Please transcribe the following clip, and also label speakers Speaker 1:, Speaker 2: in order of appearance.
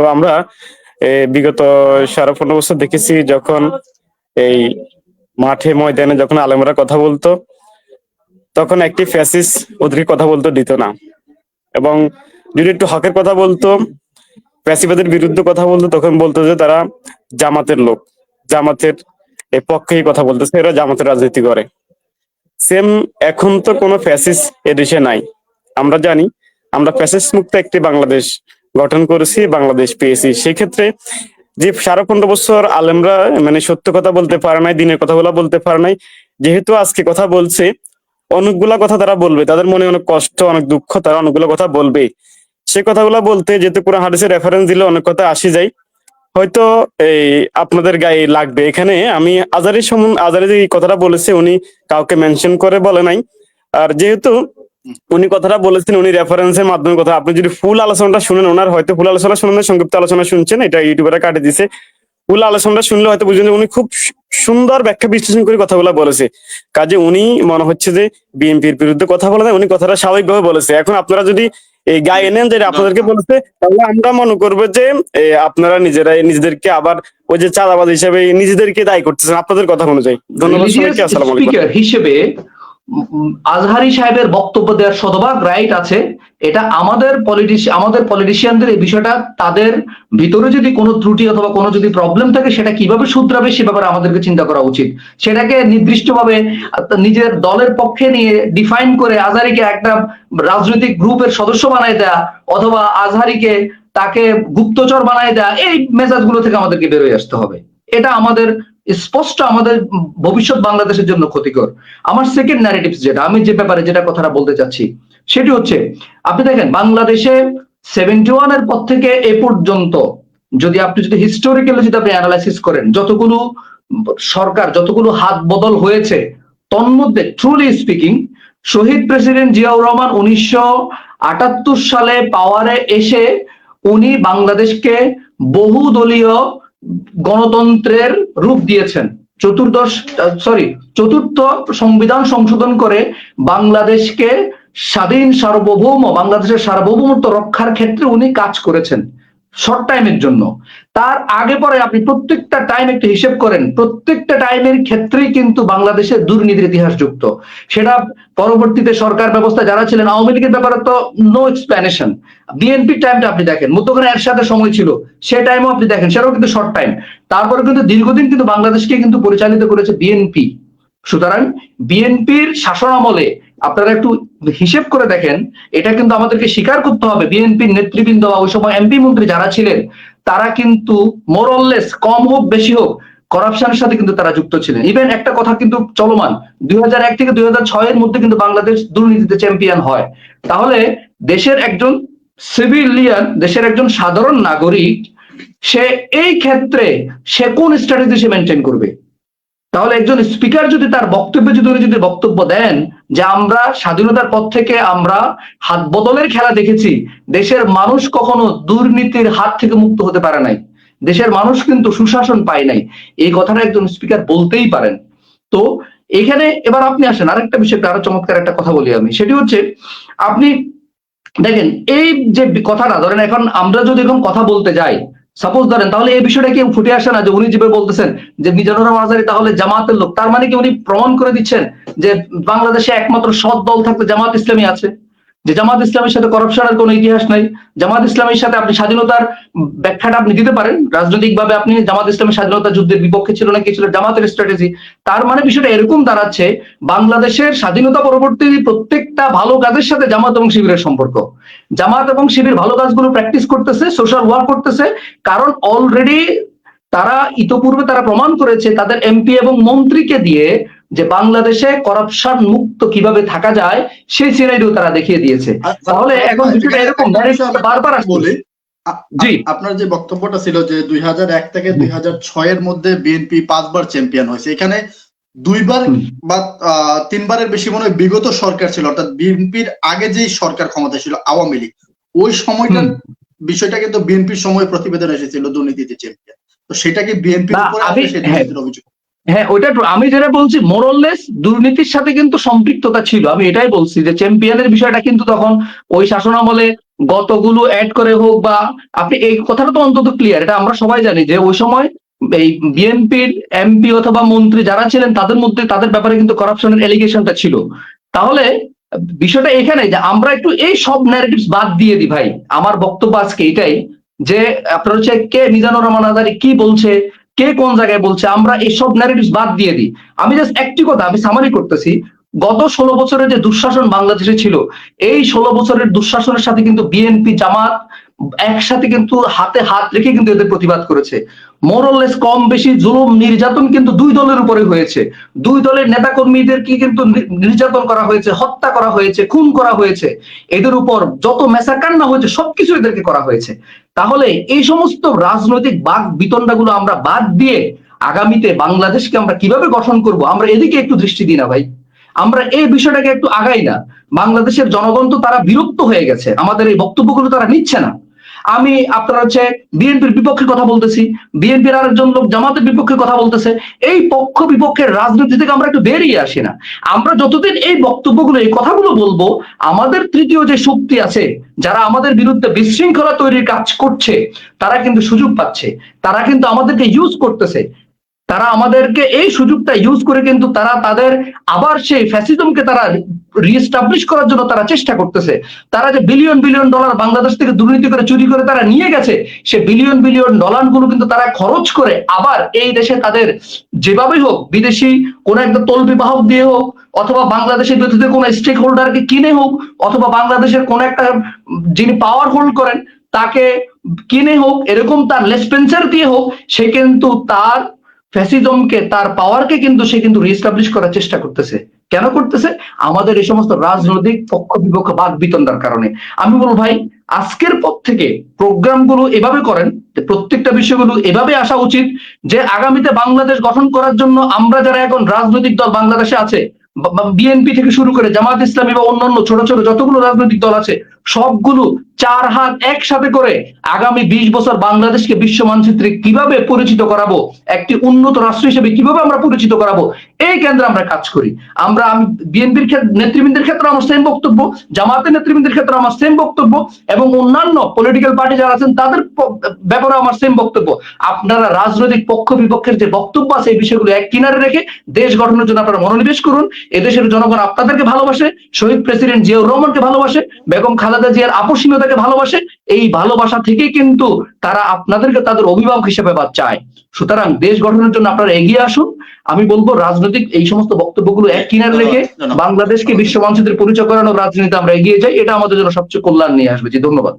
Speaker 1: তো আমরা বিগত সাড়ে পনেরো বছর দেখেছি যখন এই মাঠে ময়দানে যখন আলেমরা কথা বলতো, তখন একটি ফ্যাসিস ওদেরকে কথা বলতে, দিত না। এবং যদি একটু হকের কথা বলতো, ফ্যাসিবাদের বিরুদ্ধে কথা বলতো, তখন বলতো যে তারা জামাতের লোক। জামাতের এই পক্ষেই কথা বলতেছে এরা জামাতের রাজনীতি করে। সেম এখন তো কোনো ফ্যাসিস এদেশে নাই। আমরা জানি, আমরা ফ্যাসিস মুক্ত একটি বাংলাদেশ। গঠন করেছি, বাংলাদেশ পেয়েছি। সেক্ষেত্রে যে সাড়ে পনেরো বছর আলেমরা মানে সত্য কথা বলতে পারে নাই, দিনের কথাগুলো বলতে পারে নাই, যেহেতু আজকে কথা বলছে, অনেকগুলা কথা তারা বলবে। তাদের মনে অনেক কষ্ট, অনেক দুঃখ, তারা অনেকগুলো কথা বলবে। সে কথাগুলো বলতে যেহেতু কোরআন হাদিসের রেফারেন্স দিলে অনেক কথা আসি যায়, হয়তো এই আপনাদের গায়ে লাগবে। এখানে আমি আজারি সম্বন্ধে, আজারি যে কথাটা বলেছে, উনি কাউকে মেনশন করে বলে নাই। আর যেহেতু উনি কথাটা বলেছেন উনি রেফারেন্সের মাধ্যমে কথা। আপনি যদি ফুল আলোচনাটা শুনেন ওনার হয়তো ফুল আলোচনা শুনেন সংক্ষিপ্ত আলোচনা শুনছেন এটা ইউটিউবে কাটে দিছে। ফুল আলোচনাটা শুনলে হয়তো বুঝবেন যে উনি খুব সুন্দর ব্যাখ্যা বিশ্লেষণ করে কথাগুলো বলেছে। কাজে উনি মনে হচ্ছে যে বিএনপির বিরুদ্ধে কথা বলে না উনি কথাটা স্বাভাবিকভাবে বলেছে। এখন আপনারা যদি এই গায়ে নেন যেটা আপনাদেরকে বলেছে তাহলে আমরা মনে করব যে আপনারা নিজেরাই নিজেদেরকে আবার ওই যে চাঁদাবাদ হিসেবে নিজেদেরকে দায়ী করতেছেন। আপনাদের কথা অনুযায়ী। ধন্যবাদ সবাইকে আসসালামু
Speaker 2: হিসেবে আজহারি সাহেবের বক্তব্য দেওয়ার শতভাগ রাইট আছে। এটা আমাদের পলিটিশি আমাদের পলিটিশিয়ানদের এই বিষয়টা, তাদের ভিতরে যদি কোনো ত্রুটি অথবা কোনো যদি প্রবলেম থাকে, সেটা কীভাবে শুধরাবে সে ব্যাপারে আমাদেরকে চিন্তা করা উচিত। সেটাকে নির্দিষ্টভাবে নিজের দলের পক্ষে নিয়ে ডিফাইন করে আজহারিকে একটা রাজনৈতিক গ্রুপের সদস্য বানায় দেয়া অথবা আজহারিকে তাকে গুপ্তচর বানায় দেয়া, এই মেসেজগুলো থেকে আমাদেরকে বেরোয় আসতে হবে। এটা আমাদের স্পষ্ট আমাদের ভবিষ্যৎ বাংলাদেশের জন্য ক্ষতিকর। আমার সেকেন্ড ন্যারেটিভ যেটা, আমি যে ব্যাপারে যেটা কথাটা বলতে চাচ্ছি, সেটি হচ্ছে, আপনি দেখেন, বাংলাদেশে সেভেন্টি ওয়ানের পর থেকে এ পর্যন্ত যদি আপনি যদি হিস্টোরিক্যালি যদি আপনি অ্যানালাইসিস করেন, যতগুলো সরকার, যতগুলো হাত বদল হয়েছে, তন্মধ্যে ট্রুলি স্পিকিং শহীদ প্রেসিডেন্ট জিয়াউর রহমান উনিশশো আটাত্তর সালে পাওয়ারে এসে উনি বাংলাদেশকে বহুদলীয় গণতন্ত্রের রূপ দিয়েছেন। চতুর্দশ সরি চতুর্থ সংবিধান সংশোধন করে বাংলাদেশকে স্বাধীন সার্বভৌম, বাংলাদেশের সার্বভৌমত্ব রক্ষার ক্ষেত্রে উনি কাজ করেছেন। শর্ট টাইমের জন্য। তার আগে পরে আপনি প্রত্যেকটা টাইম একটু হিসেব করেন, প্রত্যেকটা টাইমের ক্ষেত্রেই কিন্তু বাংলাদেশের দুর্নীতির ইতিহাস যুক্ত। সেটা পরবর্তীতে সরকার ব্যবস্থা যারা ছিলেন, আওয়ামী লীগের ব্যাপারে তো নো এক্সপ্লেনেশন বিএনপির টাইমটা আপনি দেখেন মুতোখানে এর সাথে সময় ছিল, সে টাইমও আপনি দেখেন, সেটাও কিন্তু শর্ট টাইম তারপরে কিন্তু দীর্ঘদিন কিন্তু বাংলাদেশকে কিন্তু পরিচালিত করেছে বিএনপি সুতরাং বিএনপির শাসন আমলে আপনারা একটু হিসেব করে দেখেন, এটা কিন্তু আমাদেরকে স্বীকার করতে হবে। বিএনপির নেতৃবৃন্দ বা ওই সময় এমপি মন্ত্রী যারা ছিলেন, তারা কিন্তু মোরললেস কম হোক, বেশি হোক করাপশনের সাথে কিন্তু তারা যুক্ত ছিলেন। ইভেন একটা কথা কিন্তু চলমান, দুই এক থেকে দুই এর মধ্যে কিন্তু বাংলাদেশ দুর্নীতিতে চ্যাম্পিয়ন হয়। তাহলে দেশের একজন সিভিলিয়ান দেশের একজন সাধারণ নাগরিক, সে এই ক্ষেত্রে সে কোন স্ট্র্যাটেজি সে মেনটেন করবে? তাহলে একজন স্পিকার যদি তার বক্তব্যে যদি যদি বক্তব্য দেন যে আমরা স্বাধীনতার পর থেকে আমরা হাত বদলের খেলা দেখেছি, দেশের মানুষ কখনো দুর্নীতির হাত থেকে মুক্ত হতে পারে নাই। দেশের মানুষ কিন্তু সুশাসন পায় নাই। এই কথাটা একজন স্পিকার বলতেই পারেন। তো এখানে এবার আপনি আসেন, আরেকটা বিষয় আরও চমৎকার একটা কথা বলি আমি। সেটি হচ্ছে আপনি দেখেন, এই যে কথাটা, ধরেন এখন আমরা যদি এখন কথা বলতে যাই সাপোজ ধরেন, তাহলে এই বিষয়টা কি ফুটে আসে না যে উনি যেভাবে বলতেছেন, যে মিজানুর রহমান আজারি তাহলে জামাতের লোক। তার মানে কি উনি প্রমাণ করে দিচ্ছেন যে বাংলাদেশে একমাত্র সৎ দল থাকতে জামাত ইসলামী আছে? যে জামাত ইসলামের সাথে করাপশনের কোনো ইতিহাস নাই, জামাত ইসলামের সাথে আপনি স্বাধীনতার ব্যাখ্যাটা আপনি দিতে পারেন। রাজনৈতিকভাবে আপনি জামাত ইসলামের স্বাধীনতা যুদ্ধের বিপক্ষে ছিল না কি ছিল জামাতের স্ট্র্যাটেজি তার মানে বিষয়টা এরকম দাঁড়াচ্ছে, বাংলাদেশের স্বাধীনতা পরবর্তী প্রত্যেকটা ভালো কাজের সাথে জামাত এবং শিবিরের সম্পর্ক। জামাত এবং শিবির ভালো কাজগুলো প্র্যাকটিস করতেছে সোশ্যাল ওয়ার্ক করতেছে, কারণ অলরেডি তারা ইতোপূর্বে তারা প্রমাণ করেছে, তাদের এমপি এবং মন্ত্রীকে দিয়ে যে বাংলাদেশে করাপশন মুক্ত কীভাবে থাকা যায় সেই সিনারিও তারা দেখিয়ে দিয়েছে তাহলে এখন বিষয়টা এরকম বারবার আসছে। জি।
Speaker 3: আপনার যে বক্তব্যটা ছিল যে দুই হাজার এক থেকে দুই এর মধ্যে বিএনপি পাঁচবার চ্যাম্পিয়ন হয়েছে এখানে দুইবার বা তিনবারের বেশি মনে হয় বিগত সরকার ছিল অর্থাৎ বিএনপির আগে যেই সরকার ক্ষমতা ছিল আওয়ামী লীগ ওই সময়টার। বিষয়টা কিন্তু বিএনপির সময় প্রতিবেদন এসেছিল দুর্নীতিতে চ্যাম্পিয়ন তো সেটাকে বিএনপির উপরে
Speaker 2: হ্যাঁ।
Speaker 3: অভিযোগ
Speaker 2: হ্যাঁ ওইটা আমি যেটা বলছি মোরললেস দুর্নীতির সাথে কিন্তু সম্পৃক্ততা ছিল। আমি এটাই বলছি যে চ্যাম্পিয়নের বিষয়টা কিন্তু তখন ওই শাসনামলে গতগুলো অ্যাড করে হোক বা আপনি এই কথাটা তো অন্তত ক্লিয়ার এটা আমরা সবাই জানি যে ওই সময় এই বিএনপির এমপি অথবা মন্ত্রী যারা ছিলেন, তাদের মধ্যে, তাদের ব্যাপারে কিন্তু করাপশনের এলিগেশনটা ছিল। তাহলে বিষয়টা এখানে যে আমরা একটু এই সব ন্যারেটিভস বাদ দিয়ে দিই ভাই। আমার বক্তব্য আজকে এটাই যে আপনার হচ্ছে কে মিজানুর রহমান আজারি কি বলছে কে কোন জায়গায় বলছে, আমরা এসব ন্যারেটিভ বাদ দিয়ে দিই। আমি জাস্ট একটি কথা, আমি সামারি করতেছি। গত ষোলো বছরের যে দুঃশাসন বাংলাদেশে ছিল, এই ষোলো বছরের দুঃশাসনের সাথে কিন্তু বিএনপি জামাত একসাথে কিন্তু হাতে হাত রেখে কিন্তু এদের প্রতিবাদ করেছে। মোরলেস কম বেশি জুলুম নির্যাতন কিন্তু দুই দলের উপরে হয়েছে। দুই দলের নেতা কর্মীদেরকে কিন্তু নির্যাতন করা হয়েছে, হত্যা করা হয়েছে, খুন করা হয়েছে। এদের উপর যত মেসাকার না হয়েছে, সবকিছু এদেরকে করা হয়েছে। তাহলে এই সমস্ত রাজনৈতিক বাক বিতণ্ডাগুলো আমরা বাদ দিয়ে আগামীতে বাংলাদেশকে আমরা কীভাবে গঠন করব, আমরা এদিকে একটু দৃষ্টি দিই না ভাই। আমরা এই বিষয়টাকে একটু আগাই না। বাংলাদেশের জনগণ তো তারা বিরক্ত হয়ে গেছে। আমাদের এই বক্তব্যগুলো তারা নিচ্ছে না। আমি আপনার হচ্ছে বিএনপির বিপক্ষে কথা বলতেছি, বিএনপির আরেকজন লোক জামাতের বিপক্ষে কথা বলতেছে। এই পক্ষ বিপক্ষের রাজনীতি থেকে আমরা একটু বেরিয়ে আসি না। আমরা যতদিন এই বক্তব্যগুলো, এই কথাগুলো বলব, আমাদের তৃতীয় যে শক্তি আছে, যারা আমাদের বিরুদ্ধে বিশৃঙ্খলা তৈরির কাজ করছে, তারা কিন্তু সুযোগ পাচ্ছে। তারা কিন্তু আমাদেরকে ইউজ করতেছে। তারা আমাদেরকে এই সুযোগটা ইউজ করে কিন্তু তারা তাদের আবার সেই ফ্যাসিজমকে তারা রিএস্টাবলিশ করার জন্য তারা চেষ্টা করতেছে। তারা যে বিলিয়ন বিলিয়ন ডলার বাংলাদেশ থেকে দুর্নীতি করে চুরি করে তারা নিয়ে গেছে, সে বিলিয়ন বিলিয়ন ডলারগুলো কিন্তু তারা খরচ করে আবার এই দেশে তাদের যেভাবেই হোক, বিদেশি কোন একটা তল বিবাহক দিয়ে হোক, অথবা বাংলাদেশের বিরুদ্ধে কোন স্টেক হোল্ডারকে কিনে হোক, অথবা বাংলাদেশের কোন একটা যিনি পাওয়ার হোল্ড করেন, তাকে কিনে হোক, এরকম তার লেসপেন্সার দিয়ে হোক, সে কিন্তু তার ফ্যাসিজমকে, তার পাওয়ারকে কিন্তু সে কিন্তু রিস্টাবলিশ করার চেষ্টা করতেছে। কেন করতেছে? আমাদের এই সমস্ত রাজনৈতিক পক্ষ বিপক্ষ বাদ বিতন্ডার কারণে। আমি বলব ভাই, আজকের পর থেকে প্রোগ্রামগুলো এভাবে করেন প্রত্যেকটা বিষয়গুলো এভাবে আসা উচিত যে আগামীতে বাংলাদেশ গঠন করার জন্য আমরা যারা এখন রাজনৈতিক দল বাংলাদেশে আছে বিএনপি থেকে শুরু করে জামাত ইসলামী বা অন্যান্য ছোট ছোট যতগুলো রাজনৈতিক দল আছে সবগুলো চার হাত একসাথে করে আগামী বিশ বছর বাংলাদেশকে বিশ্ব মানচিত্রে কীভাবে পরিচিত করাবো, একটি উন্নত রাষ্ট্র হিসেবে কীভাবে আমরা পরিচিত করাবো, এই কেন্দ্রে আমরা কাজ করি। আমরা আমি বিএনপির নেতৃবৃন্দের ক্ষেত্রে আমার সেম বক্তব্য, জামাতের নেতৃবৃন্দের ক্ষেত্রে আমার সেম বক্তব্য এবং অন্যান্য পলিটিক্যাল পার্টি যারা আছেন তাদের ব্যাপারে আমার সেম বক্তব্য। আপনারা রাজনৈতিক পক্ষ বিপক্ষের যে বক্তব্য আছে, এই বিষয়গুলো এক কিনারে রেখে দেশ গঠনের জন্য আপনারা মনোনিবেশ করুন। এদেশের জনগণ আপনাদেরকে ভালোবাসে, শহীদ প্রেসিডেন্ট জিয়াউর রহমানকে ভালোবাসে, বেগম খালেদা জিয়ার আপসীনতাকে ভালোবাসে এই ভালোবাসা থেকে কিন্তু তারা আপনাদেরকে তাদের অভিভাবক হিসেবে বা চায়। সুতরাং দেশ গঠনের জন্য আপনারা এগিয়ে আসুন। আমি বলব রাজনৈতিক এই সমস্ত বক্তব্যগুলো এক কিনার রেখে। বাংলাদেশকে বিশ্ব মানচিত্রের পরিচয় করানোর রাজনীতি আমরা এগিয়ে যাই এটা আমাদের জন্য সবচেয়ে কল্যাণ নিয়ে আসবে। জি ধন্যবাদ।